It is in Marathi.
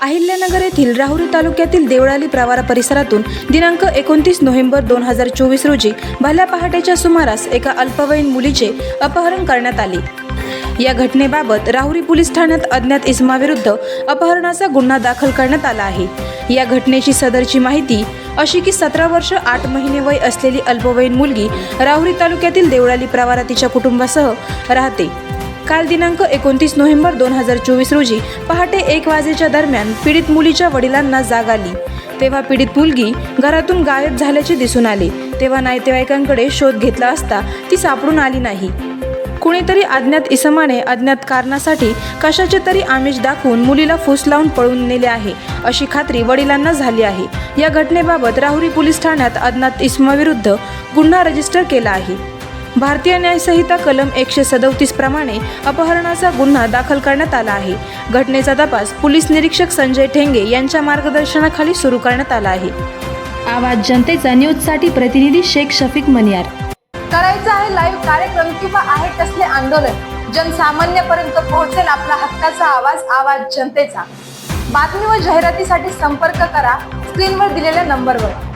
अहिल्यानगर येथील राहुरी तालुक्यातील देवळाली प्रवारा परिसरातून दिनांक एकोणतीस नोव्हेंबर दोन हजार चोवीस रोजी भल्या पहाटेच्या सुमारास एका अल्पवयीन मुलीचे अपहरण करण्यात आले. या घटनेबाबत राहुरी पोलीस ठाण्यात अज्ञात इसमाविरुद्ध अपहरणाचा गुन्हा दाखल करण्यात आला आहे. या घटनेची सदरची माहिती अशी की सतरा वर्ष आठ महिने वय असलेली अल्पवयीन मुलगी राहुरी तालुक्यातील देवळाली प्रवारा तिच्या कुटुंबासह राहते. काल दिनांक एकोणतीस नोव्हेंबर दोन हजार चोवीस रोजी पहाटे एक वाजेच्या दरम्यान पीडित मुलीच्या वडिलांना जाग आली. तेव्हा पीडित मुलगी घरातून गायब झाल्याचे दिसून आले. तेव्हा नातेवाईकांकडे शोध घेतला असता ती सापडून आली नाही. कुणीतरी अज्ञात इसमाने अज्ञात कारणासाठी कशाचे तरी आमिष दाखवून मुलीला फूस लावून पळून नेले आहे अशी खात्री वडिलांना झाली आहे. या घटनेबाबत राहुरी पोलीस ठाण्यात अज्ञात इसमाविरुद्ध गुन्हा रजिस्टर केला आहे. भारतीय न्यायसंहिता कलम एकशे सदोतीस प्रमाणे अपहरणाचा गुन्हा दाखल करण्यात आला आहे. घटनेचा तपास पोलीस निरीक्षक संजय ठेंगे यांच्या मार्गदर्शनाखाली सुरू करण्यात आला आहे. आवाज जनतेचा न्यूजसाठी प्रतिनिधी शेख शफीक मनियार. करायचं आहे लाईव्ह कार्यक्रम किंवा आहे कसले आंदोलन. जनसामान्यपर्यंत पोहोचेल आपला हक्काचा आवाज आवाज जनतेचा. बातमी व जाहिरातीसाठी संपर्क करा. स्क्रीनवर दिलेल्या नंबरवर.